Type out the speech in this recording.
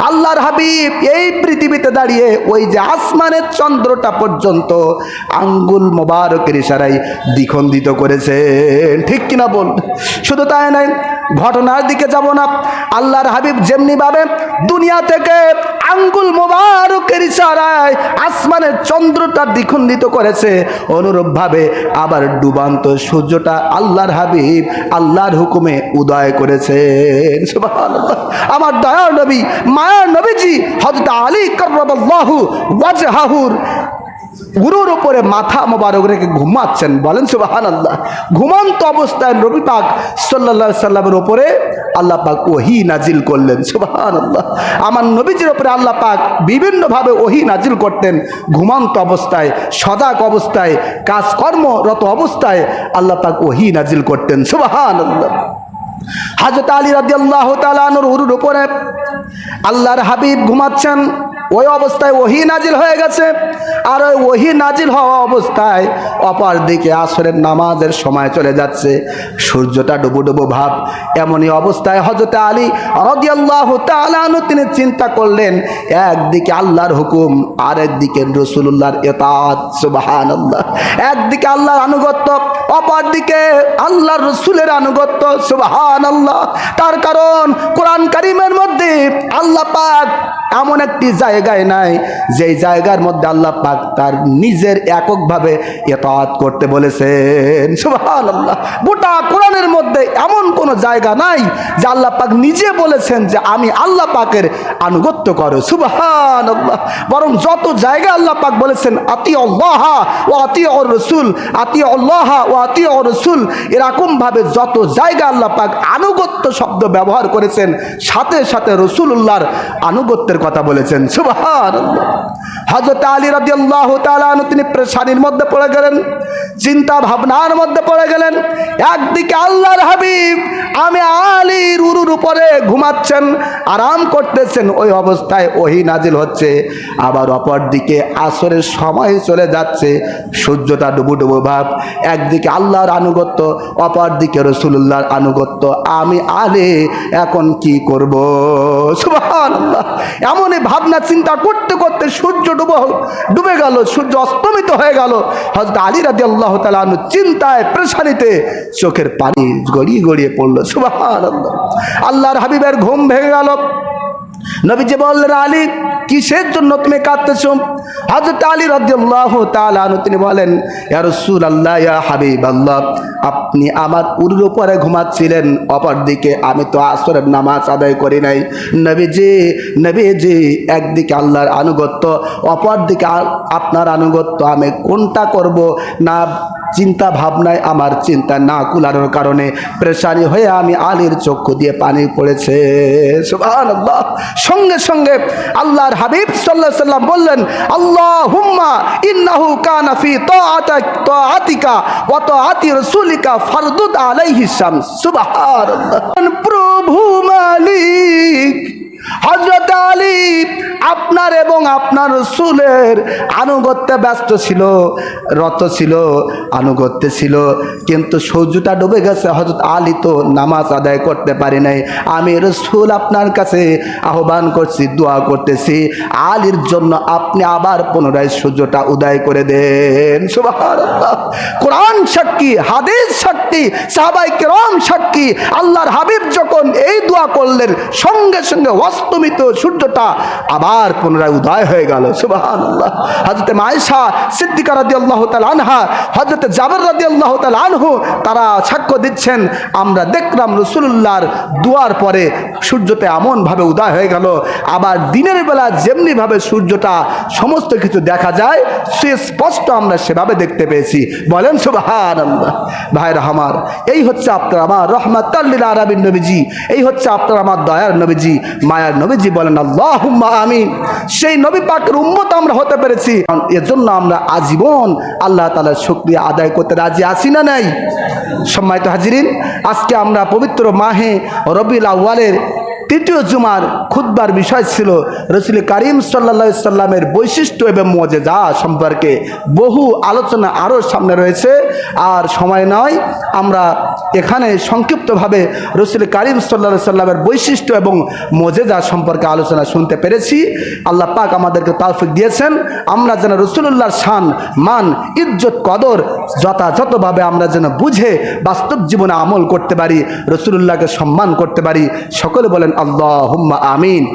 আল্লাহর হাবিব এই পৃথিবীতে দাঁড়িয়ে ওই যে আসমানের চন্দ্রটা পর্যন্ত আঙ্গুল মোবারকের ইশারায় দ্বিখণ্ডিত করেছেন। ঠিক কিনা বল? শুধু তাই নয় ঘটনার দিকে যাব না। আল্লাহর হাবিব যেমনি ভাবে, দুনিয়া থেকে আঙ্গুল মোবারকের ইশারায় আসমানের চন্দ্রটা দ্বিখণ্ডিত করেছে। অনুরূপভাবে আবার ডুবান্ত সূর্যটা আল্লাহর হাবিব আল্লাহর হুকুমে উদয় করেছে। আমার দয়ার নবী, মায়ার নবীজি হজরত আলী করবাল্লাহু ওয়াজহাহুর গুরুর উপরে মাথা মোবারক রেখে ঘুমাচ্ছেন। বলেন সুবাহান আল্লাহ ঘুমন্ত অবস্থায় নবী পাক সাল্লা সাল্লামের উপরে আল্লাহ পাক ওহি নাজিল করলেন। সুবাহান আল্লাহ আমার নবীজির ওপরে আল্লাহ পাক বিভিন্নভাবে ওহি নাজিল করতেন। ঘুমন্ত অবস্থায়, সজাগ অবস্থায়, কাজকর্মরত অবস্থায় আল্লাহ পাক ওহি নাজিল করতেন। সুবাহান আল্লাহ হাজরত আলী রাজি আল্লাহ উরুর উপরে আল্লাহর হাবিব ঘুমাচ্ছেন। ওই অবস্থায় ওহি নাজিল হয়ে গেছে। আর ওই ওহি নাজিল হওয়া অবস্থায় অপর দিকে আসরের নামাজের সময় চলে যাচ্ছে। সূর্যটা ডুবো ডুবো ভাব। এমনই অবস্থায় হজরত আলী রদিয়াল্লাহ তালানু তিনি চিন্তা করলেন, একদিকে আল্লাহর হুকুম আর একদিকে রসুল্লাহর এতাত সুবাহান আল্লাহ একদিকে আল্লাহর আনুগত্য অপর দিকে আল্লাহর রসুলের আনুগত্য সুবাহান আল্লাহ তার কারণ কোরআন কারিমের মধ্যে আল্লাহ পাক এমন একটি জায়গায় নাই, যেই জায়গার মধ্যে আল্লাহ পাক তার নিজের এককভাবে এতাত করতে বলেছেন। সুবাহান আল্লাহ গোটা কোরআনের মধ্যে এমন কোনো জায়গা নাই, যে আল্লাহ পাক নিজে বলেছেন যে আমি আল্লাহ পাকের আনুগত্য করো। সুবাহান আল্লাহ বরং যত জায়গা আল্লাহ পাক বলেছেন আতি আল্লাহ ও আতি অর রসুল আতি আল্লাহ ও আতি অর রসুল, এরকমভাবে যত জায়গা আল্লাহ পাক আনুগত্য শব্দ ব্যবহার করেছেন, সাথে সাথে রসুল্লাহর আনুগত্যের কথা বলেছেন। সুবাহান হজরত আলী রাজি আল্লাহ তালু তিনি প্রেশানির মধ্যে পড়ে গেলেন, চিন্তা ভাবনার মধ্যে পড়ে গেলেন, একদিকে আল্লাহর হাবিব আমি আলীর উরুর উপরে ঘুমাচ্ছেন, আরাম করতেছেন, ওই অবস্থায় ওহি নাজিল হচ্ছে, আবার অপর দিকে আসরের সময় চলে যাচ্ছে, সূর্যটা ডুবু ডুবু ভাব, একদিকে আল্লাহর আনুগত্য অপর দিকে রসুল্লাহর আনুগত্য, আমি আলে এখন কি করব? সুবহানাল্লাহ, এমনই ভাবনা, চিন্তা করতে করতে সূর্য ডুব ডুবে গেল, সূর্য অস্তমিত হয়ে গেল। হজরত আলী রাজি আল্লাহ তালু চিন্তায় প্রেশানিতে চোখের পানি গড়িয়ে গড়িয়ে পড়ল সুবাহ আল্লাহর হাবিবের ঘুম ভেঙে গেল। নবীজি বললেন, আলী, কিসের জন্য তুমি কাঁদতেছ? হজরত আলী রাদিয়াল্লাহ তাআলা তিনি বলেন, ইয়া রাসূলুল্লাহ, ইয়া হাবিবাল্লাহ, আপনি আমার উরুর উপরে ঘুমাচ্ছিলেন, অপরদিকে আমি তো আসরের নামাজ আদায় করি নাই। নবীজি নবীজি, একদিকে আল্লাহর আনুগত্য, অপরদিকে আপনার আনুগত্য আমি কোনটা করব না চিন্তা ভাবনায় আমার চিন্তা না কুলানোর কারণে প্রেশানি হয়ে আমি আলীর চক্ষু দিয়ে পানি পড়েছে। সঙ্গে সঙ্গে আল্লাহর হাবিব সাল্লাহ সাল্লাম বললেন আল্লাহ হুম্মা ইন্নাহু কানা ফি তাআতিকা ওয়া তাআতি ফারদুদ আলাইহি শামস। সুবহানাল্লাহ। প্রভু মালিক হজরত আলী আপনার এবং আপনার রসুলের আনুগত্যে ব্যস্ত ছিল, রত ছিল, আনুগত্যে ছিল, কিন্তু সূর্যটা ডুবে গেছে। হজরত আলী তো নামাজ আদায় করতে পারি নাই। আমি রসুল আপনার কাছে আহ্বান করছি, দোয়া করতেছি। আলীর জন্য আপনি আবার পুনরায় সূর্যটা উদয় করে দেন। কোরআন সাক্ষী, হাদিস সাক্ষী সাহাবাই কেরম সাক্ষী, আল্লাহর হাবিব যখন এই দোয়া করলেন, সঙ্গে সঙ্গে অস্তমিত সূর্যটা আবার পুনরায় উদয় হয়ে গেল। সুবাহ আল্লাহ হজরত মায়েশা সিদ্দিকা রাদি আল্লাহ আনহা হজরত জাবর রাদি আল্লাহ আনহু, তারা সাক্ষ্য দিচ্ছেন, আমরা দেখলাম রসুল্লাহর দুয়ার পরে সূর্যটা এমনভাবে উদয় হয়ে গেল, আবার দিনের বেলা যেমনিভাবে সূর্যটা সমস্ত কিছু দেখা যায়, সে স্পষ্ট আমরা সেভাবে দেখতে পেয়েছি। বলেন সুবাহান আল্লাহ ভাইরা আমার, এই হচ্ছে আপনার আমার রহমাত আরবিন নবীজি, এই হচ্ছে আপনার আমার দয়ার নবীজি, মায়ার নবীজি বলেন আল্লাহ আমি সেই নবী পাকের উম্মত আমরা হতে পেরেছি। এর জন্য আমরা আজীবন আল্লাহ তালার শুক্রিয়া আদায় করতে রাজি আছি না নাই? সম্মানিত হাজিরিন, আজকে আমরা পবিত্র মাহে রবিউল আউ্বালের তৃতীয় জুমার খুদ্বার বিষয় ছিল রসুল করিম সাল্লা সাল্লামের বৈশিষ্ট্য এবং মজেজা সম্পর্কে বহু আলোচনা আরও সামনে রয়েছে। আর সময় নয়, আমরা এখানে সংক্ষিপ্তভাবে রসুল করিম সাল্লা সাল্লামের বৈশিষ্ট্য এবং মজেজা সম্পর্কে আলোচনা শুনতে পেরেছি। আল্লাহ পাক আমাদেরকে তাফিক দিয়েছেন। আমরা যেন রসুল্লাহর শান, মান, ইজ্জত, কদর যথাযথভাবে আমরা যেন বুঝে বাস্তব জীবনে আমল করতে পারি রসুল্লাহকে সম্মান করতে পারি। সকলে বলেন আল্লাহ আমিন